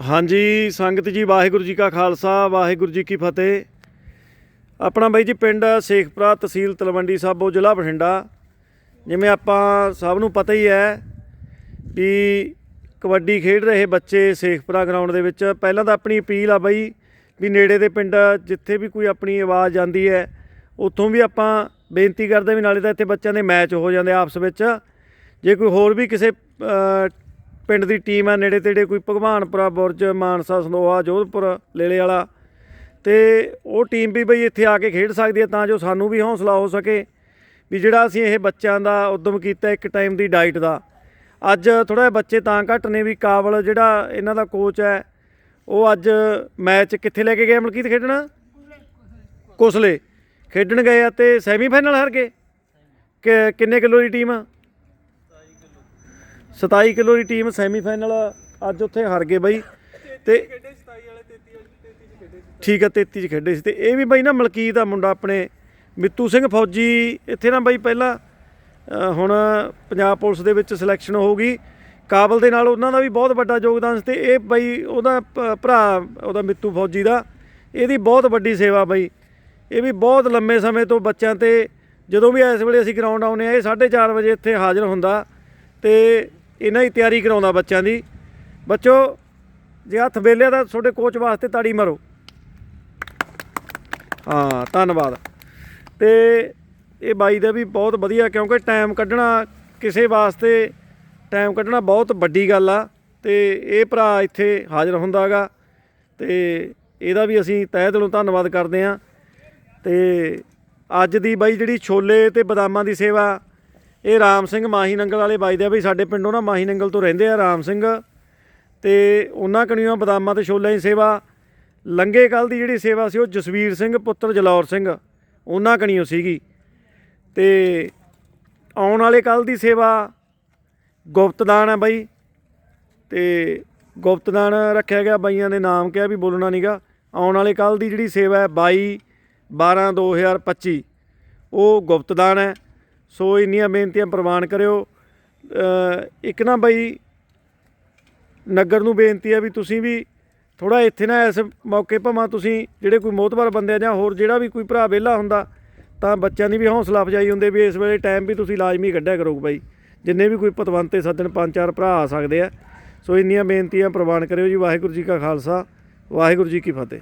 ਹਾਂਜੀ, ਸੰਗਤ ਜੀ, ਵਾਹਿਗੁਰੂ ਜੀ ਕਾ ਖਾਲਸਾ, ਵਾਹਿਗੁਰੂ ਜੀ ਕੀ ਫਤਿਹ। ਆਪਣਾ ਬਾਈ ਜੀ, ਪਿੰਡ ਸੇਖਪੁਰਾ ਤਹਿਸੀਲ ਤਲਵੰਡੀ ਸਾਬੋ, ਜ਼ਿਲ੍ਹਾ ਬਠਿੰਡਾ। ਜਿਵੇਂ ਆਪਾਂ ਸਭ ਨੂੰ ਪਤਾ ਹੀ ਹੈ ਵੀ ਕਬੱਡੀ ਖੇਡ ਰਹੇ ਬੱਚੇ ਸੇਖਪੁਰਾ ਗਰਾਊਂਡ ਦੇ ਵਿੱਚ। ਪਹਿਲਾਂ ਤਾਂ ਆਪਣੀ ਅਪੀਲ ਆ ਬਾਈ ਵੀ ਨੇੜੇ ਦੇ ਪਿੰਡ, ਜਿੱਥੇ ਵੀ ਕੋਈ ਆਪਣੀ ਆਵਾਜ਼ ਜਾਂਦੀ ਹੈ, ਉੱਥੋਂ ਵੀ ਆਪਾਂ ਬੇਨਤੀ ਕਰਦੇ ਵੀ ਨਾਲੇ ਤਾਂ ਇੱਥੇ ਬੱਚਿਆਂ ਦੇ ਮੈਚ ਹੋ ਜਾਂਦੇ ਆਪਸ ਵਿੱਚ। ਜੇ ਕੋਈ ਹੋਰ ਵੀ ਕਿਸੇ ਪਿੰਡ ਦੀ ਟੀਮ ਹੈ ਨੇੜੇ ਤੇੜੇ ਕੋਈ ਭਗਵਾਨਪੁਰਾ, ਬੁਰਜ, ਮਾਨਸਾ ਸੰਦੋਹਾ ਜੋਧਪੁਰ, ਲੇਲੇ ਵਾਲਾ। ਤੇ ਉਹ ਟੀਮ ਵੀ ਬਈ ਇੱਥੇ ਆ ਕੇ ਖੇਡ ਸਕਦੀ ਹੈ ਤਾਂ ਜੋ ਸਾਨੂੰ ਵੀ ਹੌਸਲਾ ਹੋ ਸਕੇ ਵੀ ਜਿਹੜਾ ਅਸੀਂ ਇਹ ਬੱਚਿਆਂ ਦਾ ਉਦਮ ਕੀਤਾ ਇੱਕ ਟਾਈਮ ਦੀ ਡਾਈਟ ਦਾ। ਅੱਜ ਥੋੜਾ ਜਿਹਾ ਬੱਚੇ ਤਾਂ ਘੱਟ ਨੇ ਵੀ ਕਾਬਲ ਜਿਹੜਾ ਇਹਨਾਂ ਦਾ ਕੋਚ ਹੈ, ਉਹ ਅੱਜ ਮੈਚ ਕਿੱਥੇ ਲੈ ਕੇ ਗਏ ਮਲਕੀਤ ਖੇਡਣਾ? ਕੋਸਲੇ। ਖੇਡਣ ਗਏ ਆ ਤੇ ਸੈਮੀਫਾਈਨਲ ਹਾਰ ਗਏ। ਕਿ ਕਿੰਨੇ ਕਿਲੋ ਦੀ ਟੀਮ ਆ? 27 ਕਿਲੋ ਦੀ ਟੀਮ ਸੈਮੀਫਾਈਨਲ ਅੱਜ ਉੱਥੇ ਹਾਰ ਗਏ ਬਾਈ। ਤੇ ਠੀਕ ਆ 33 ਚ ਖੇਡੇ ਸੀ। ਤੇ ਇਹ ਵੀ ਬਾਈ ਨਾ ਮਲਕੀਤ ਦਾ ਮੁੰਡਾ ਆਪਣੇ। ਮਿੱਤੂ ਸਿੰਘ ਫੌਜੀ ਇੱਥੇ ਨਾ ਬਾਈ ਪਹਿਲਾਂ ਹੁਣ ਪੰਜਾਬ ਪੁਲਿਸ ਦੇ ਵਿੱਚ ਸਿਲੈਕਸ਼ਨ ਹੋ ਗਈ ਕਾਬਲ ਦੇ ਨਾਲ ਉਹਨਾਂ ਦਾ ਵੀ ਬਹੁਤ ਵੱਡਾ ਯੋਗਦਾਨ ਸੀ ਤੇ ਇਹ ਬਾਈ ਉਹਦਾ ਭ- ਭਰਾ ਉਹਦਾ ਮਿੱਤੂ ਫੌਜੀ ਦਾ। ਇਹਦੀ ਬਹੁਤ ਵੱਡੀ ਸੇਵਾ ਬਾਈ। ਇਹ ਵੀ ਬਹੁਤ ਲੰਮੇ ਸਮੇਂ ਤੋਂ ਬੱਚਿਆਂ ਤੇ ਜਦੋਂ ਵੀ ਇਸ ਵੇਲੇ ਅਸੀਂ ਗਰਾਊਂਡ ਆਉਨੇ ਆ ਇਹ 4:30 ਵਜੇ ਇੱਥੇ ਹਾਜ਼ਰ ਹੁੰਦਾ। ਤੇ ਇਹਨਾਂ ਦੀ ਤਿਆਰੀ ਕਰਾਉਂਦਾ ਬੱਚਿਆਂ ਦੀ। ਬੱਚੋ, ਜੇ ਹੱਥ ਵੇਲਿਆ ਤਾਂ ਤੁਹਾਡੇ ਕੋਚ ਵਾਸਤੇ ਤਾੜੀ ਮਾਰੋ। ਹਾਂ, ਧੰਨਵਾਦ। ਤੇ ਇਹ ਬਾਈ ਦਾ ਵੀ ਬਹੁਤ ਵਧੀਆ, ਕਿਉਂਕਿ ਟਾਈਮ ਕੱਢਣਾ ਕਿਸੇ ਵਾਸਤੇ ਟਾਈਮ ਕੱਢਣਾ ਬਹੁਤ ਵੱਡੀ ਗੱਲ ਆ। ਤੇ ਇਹ ਭਰਾ ਇੱਥੇ ਹਾਜ਼ਰ ਹੁੰਦਾਗਾ। ਤੇ ਇਹਦਾ ਵੀ ਅਸੀਂ ਤਹਿ ਦਿਲੋਂ ਧੰਨਵਾਦ ਕਰਦੇ ਆਂ ਤੇ ਅੱਜ ਦੀ ਬਾਈ ਜਿਹੜੀ ਛੋਲੇ ਤੇ ਬਦਾਮਾਂ ਦੀ ਸੇਵਾ ਇਹ ਰਾਮ ਸਿੰਘ ਮਾਹੀ ਨੰਗਲ ਵਾਲੇ ਬਾਈ ਦੇ ਆ ਵੀ ਸਾਡੇ ਪਿੰਡੋਂ ਨਾ ਮਾਹੀ ਨੰਗਲ ਤੋਂ ਰਹਿੰਦੇ ਆ ਰਾਮ ਸਿੰਘ। ਤੇ ਉਹਨਾਂ ਕਣੀਆਂ, ਬਦਾਮਾਂ ਤੇ ਛੋਲਿਆਂ ਦੀ ਸੇਵਾ। ਲੰਗੇ ਕੱਲ ਦੀ ਜਿਹੜੀ ਸੇਵਾ ਸੀ ਉਹ ਜਸਵੀਰ ਸਿੰਘ, ਪੁੱਤਰ ਜਲੌਰ ਸਿੰਘ, ਉਹਨਾਂ ਕਣੀਓ ਸੀਗੀ। ਤੇ ਆਉਣ ਵਾਲੇ ਕੱਲ ਦੀ ਸੇਵਾ ਗੁਪਤਦਾਨ ਹੈ ਬਾਈ। ਤੇ ਗੁਪਤਦਾਨ ਰੱਖਿਆ ਗਿਆ, ਬਾਈਆਂ ਦੇ ਨਾਮ ਕਿਹਾ ਵੀ ਬੋਲਣਾ ਨਹੀਂਗਾ ਆਉਣ ਵਾਲੇ ਕੱਲ ਦੀ ਜਿਹੜੀ ਸੇਵਾ ਹੈ 22 12 2025 ਉਹ ਗੁਪਤਦਾਨ ਹੈ। ਸੋ ਇੰਨੀਆਂ ਬੇਨਤੀਆਂ ਪ੍ਰਵਾਨ ਕਰਿਓ। ਇੱਕ ਨਾ ਬਾਈ, ਨਗਰ ਨੂੰ ਬੇਨਤੀ ਹੈ ਵੀ ਤੁਸੀਂ ਵੀ ਥੋੜਾ ਇੱਥੇ ਨਾ ਇਸ ਮੌਕੇ ਭਾਵੇਂ ਤੁਸੀਂ ਜਿਹੜੇ ਕੋਈ ਮੋਤਬਰ ਬੰਦੇ ਆ ਜਾਂ ਹੋਰ ਜਿਹੜਾ ਵੀ ਕੋਈ ਭਰਾ ਵਿਹਲਾ ਹੁੰਦਾ, ਤਾਂ ਬੱਚਿਆਂ ਦੀ ਵੀ ਹੌਸਲਾ ਅਫਜਾਈ ਹੁੰਦੇ ਵੀ ਇਸ ਵੇਲੇ ਟਾਈਮ ਵੀ ਤੁਸੀਂ ਲਾਜ਼ਮੀ ਕੱਢਿਆ ਕਰੋ ਬਾਈ। ਜਿੰਨੇ ਵੀ ਕੋਈ ਪਤਵੰਤੇ ਸੱਜਣ ਪੰਜ ਚਾਰ ਭਰਾ ਆ ਸਕਦੇ ਆ। ਸੋ ਇੰਨੀਆਂ ਬੇਨਤੀਆਂ ਪ੍ਰਵਾਨ ਕਰਿਓ ਜੀ। ਵਾਹਿਗੁਰੂ ਜੀ ਕਾ ਖਾਲਸਾ, ਵਾਹਿਗੁਰੂ ਜੀ ਕੀ ਫਤਿਹ।